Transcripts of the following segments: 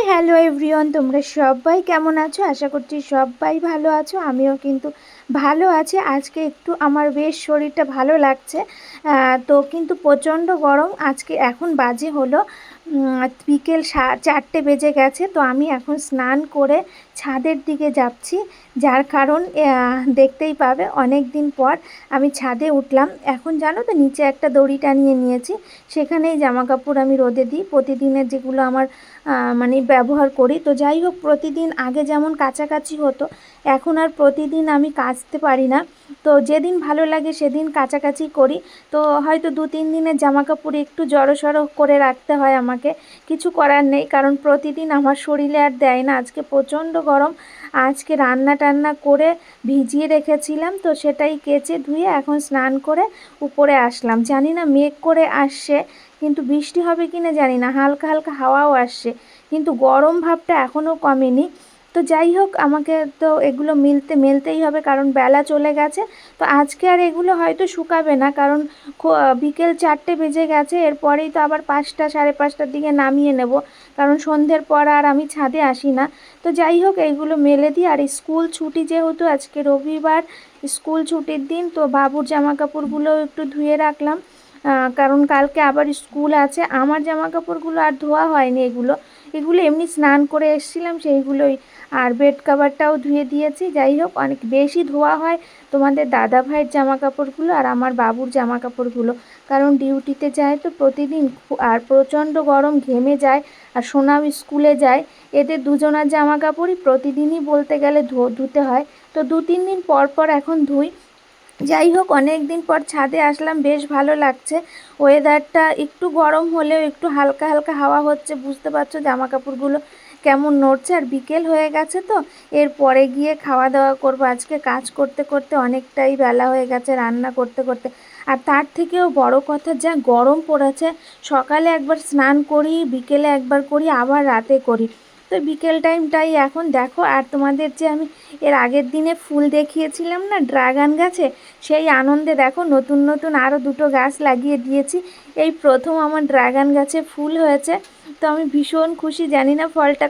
Hi hello everyone তোমরা সবাই কেমন আছো? আশা করছি সবাই ভালো আছো আমিও কিন্তু ভালো আছে, আজকে একটু আমার বেশ শরীরটা ভালো লাগছে। তো কিন্তু প্রচণ্ড গরম, আজকে এখন বাজে হলো বিকেল চারটে বেজে গেছে, তো আমি এখন স্নান করে ছাদের দিকে যাচ্ছি। যার কারণ দেখতেই পাবে অনেক দিন পর আমি ছাদে উঠলাম। এখন জানো তো, নিচে একটা দড়ি টানিয়ে নিয়েছি, সেখানেই জামা কাপড় আমি রোদে দিই। প্রতিদিনের যেগুলো আমার মানে ব্যবহার করি। তো যাই হোক, প্রতিদিন আগে যেমন কাছাকাছি হতো এখন আর প্রতিদিন আমি কাচতে পারি না। তো যেদিন ভালো লাগে সেদিন কাছাকাছি করি। তো হয়তো দু, তিন দিনের জামা কাপড় একটু জড়ো করে রাখতে হয় আমাকে। কিছু করার নেই, কারণ প্রতিদিন আমার শরীরে আর দেয় না। আজকে প্রচণ্ড গরম। আজকে রান্না টান্না করে ভিজিয়ে রেখেছিলাম, তো সেটাই কেচে ধুয়ে এখন স্নান করে উপরে আসলাম। জানি না মেঘ করে আসছে, কিন্তু বৃষ্টি হবে কি না জানি না। হালকা হালকা হাওয়াও আসছে, কিন্তু গরম ভাবটা এখনও কমেনি। তো যাই হোক, আমাকে তো এগুলো মিলতে, মেলতেই হবে, কারণ বেলা চলে গেছে। তো আজকে আর এগুলো হয়তো শুকাবে না, কারণ বিকেল চারটে বেজে গেছে, এরপরেই তো আবার পাঁচটা, সাড়ে পাঁচটার দিকে নামিয়ে নেব, কারণ সন্ধ্যের পর আর আমি ছাদে আসি না। তো যাই হোক এইগুলো মেলে দিই, আর স্কুল ছুটি যেহেতু, আজকে রবিবার, স্কুল ছুটির দিন, তো বাবুর জামা কাপড়গুলোও একটু ধুয়ে রাখলাম। কারণ কালকে আবার স্কুল আছে, আমার জামা কাপড়গুলো আর ধোয়া হয়নি এগুলো। এগুলো এমনি স্নান করে এসেছিলাম সেইগুলোই আর বেড কাভারটাও ধুয়ে দিয়েছি। যাই হোক, অনেক বেশি ধোয়া হয় তোমাদের দাদা ভাইয়ের জামা কাপড়গুলো আর আমার বাবুর জামা কাপড়গুলো কারণ ডিউটিতে যায় তো প্রতিদিন আর প্রচণ্ড গরম ঘেমে যায় আর সোনাম স্কুলে যায়। এদের দুজনার জামা কাপড়ই প্রতিদিনই বলতে গেলে ধুতে হয়। তো দু তিন দিন পর পর এখন ধুই। যাই হোক অনেক দিন পর ছাদে আসলাম, বেশ ভালো লাগছে। ওয়েদারটা একটু গরম হলেও একটু হালকা হালকা হাওয়া হচ্ছে, বুঝতে পারছ জামা কাপড়গুলো কেমন নড়ছে। আর বিকেল হয়ে গেছে তো, এরপরে গিয়ে খাওয়া দাওয়া করব। আজকে কাজ করতে করতে অনেকটাই বেলা হয়ে গেছে, রান্না করতে করতে। আর তার থেকেও বড় কথা, যা গরম পড়েছে, সকালে একবার স্নান করি, বিকেলে একবার করি, আবার রাতে করি। তো বিকেল টাইমটাই এখন। দেখো, আর তোমাদের যে আমি এর আগের দিনে ফুল দেখিয়েছিলাম না, ড্রাগন গাছে, সেই আনন্দে দেখো নতুন নতুন আরও দুটো গাছ লাগিয়ে দিয়েছি। এই প্রথম আমার ড্রাগন গাছে ফুল হয়েছে। তো আমি ভীষণ খুশি, জানি না ফলটা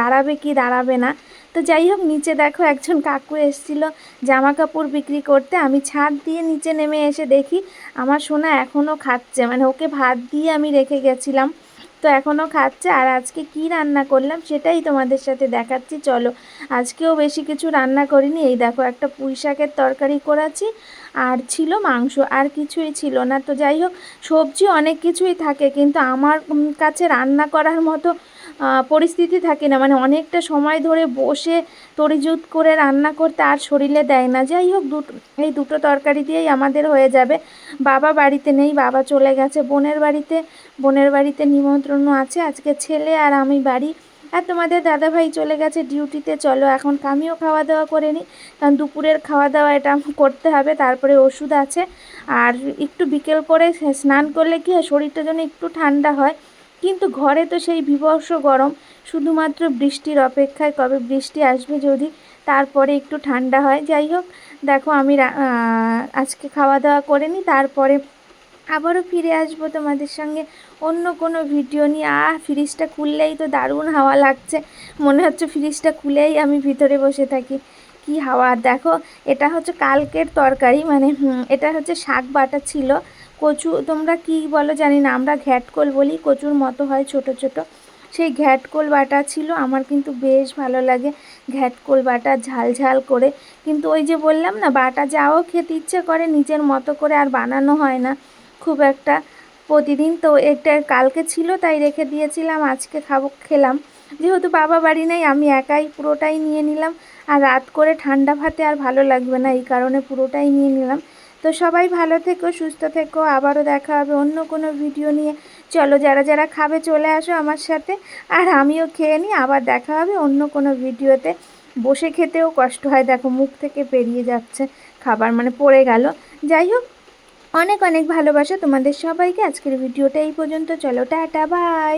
দাঁড়াবে কি দাঁড়াবে না। তো যাই হোক, নিচে দেখো একজন কাকু এসেছিল জামা কাপড় বিক্রি করতে। আমি ছাদ দিয়ে নিচে নেমে এসে দেখি, আমার সোনা এখনও খাচ্ছে। মানে ওকে ভাত দিয়ে আমি রেখে গেছিলাম। তো এখনও খাচ্ছে। আর আজকে কি রান্না করলাম সেটাই তোমাদের সাথে দেখাচ্ছি, চলো। আজকেও বেশি কিছু রান্না করিনি। এই দেখো একটা পুঁই শাকের তরকারি করাছি আর ছিল মাংস, আর কিছুই ছিল না। তো যাই হোক, সবজি অনেক কিছুই থাকে, কিন্তু আমার কাছে রান্না করার মতো পরিস্থিতি থাকে না। মানে অনেকটা সময় ধরে বসে তরিজুত করে রান্না করতে আর শরীরে দেয় না। যাই হোক, দুটো, এই দুটো তরকারি দিয়েই আমাদের হয়ে যাবে। বাবা বাড়িতে নেই, বাবা চলে গেছে। বোনের বাড়িতে বোনের বাড়িতে নিমন্ত্রণ আছে। আজকে ছেলে আর আমি বাড়ি। আর তোমাদের দাদাভাই চলে গেছে ডিউটিতে। চলো, এখন আমিও খাওয়া দাওয়া করে নিই। কারণ দুপুরের খাওয়া দাওয়া এটা করতে হবে। তারপরে ওষুধ আছে। আর একটু বিকেল করে স্নান করলে কি হয়, শরীরটা যেন একটু ঠান্ডা হয়। কিন্তু ঘরে তো সেই বিভৎস গরম, শুধুমাত্র বৃষ্টির অপেক্ষায় কবে বৃষ্টি আসবে যদি তারপরে একটু ঠান্ডা হয়। যাই হোক, দেখো আমি আজকে খাওয়া দাওয়া করে নিই, তারপরে আবারও ফিরে আসব তোমাদের সঙ্গে অন্য কোনো ভিডিও নিয়ে। আহ, ফ্রিজটা খুললেই তো দারুণ হাওয়া লাগছে। মনে হচ্ছে ফ্রিজটা খুলেই আমি ভিতরে বসে থাকি। কি হাওয়া দেখো এটা হচ্ছে কালকের তরকারি মানে এটা হচ্ছে শাক বাটা ছিল। কচু, তোমরা কি বলো জানি না, আমরা ঘ্যাটকোল বলি, কচুর মতো হয় ছোট ছোট। সেই ঘ্যাটকোল বাটা ছিল, আমার কিন্তু বেশ ভালো লাগে ঘ্যাটকোল বাটা ঝাল ঝাল করে। কিন্তু ওই যে বললাম না, বাটা যাও, খেতে ইচ্ছে করে, নিজের মতো করে আর বানানো হয় না, খুব একটা প্রতিদিন। তো এটা কালকে ছিল, তাই রেখে দিয়েছিলাম, আজকে খাব, খেলাম। যেহেতু বাবা বাড়ি নেই, আমি একাই পুরোটাই নিয়ে নিলাম। আর রাত করে ঠান্ডা ভাতে আর ভালো লাগবে না, এই কারণে পুরোটাই নিয়ে নিলাম। তো সবাই ভালো থেকো, সুস্থ থেকো। আবারও দেখা হবে অন্য কোনো ভিডিও নিয়ে। চলো যারা যারা খাবে চলে আসো আমার সাথে। আর আমিও খেয়ে নিই, আবার দেখা হবে অন্য কোনো ভিডিওতে। বসে খেতেও কষ্ট হয়, দেখো মুখ থেকে বেরিয়ে যাচ্ছে খাবার মানে পড়ে গেল। যাই হোক, অনেক অনেক ভালোবাসা তোমাদের সবাইকে। আজকের ভিডিওটা এই পর্যন্ত। চলো, টাটা, বাই।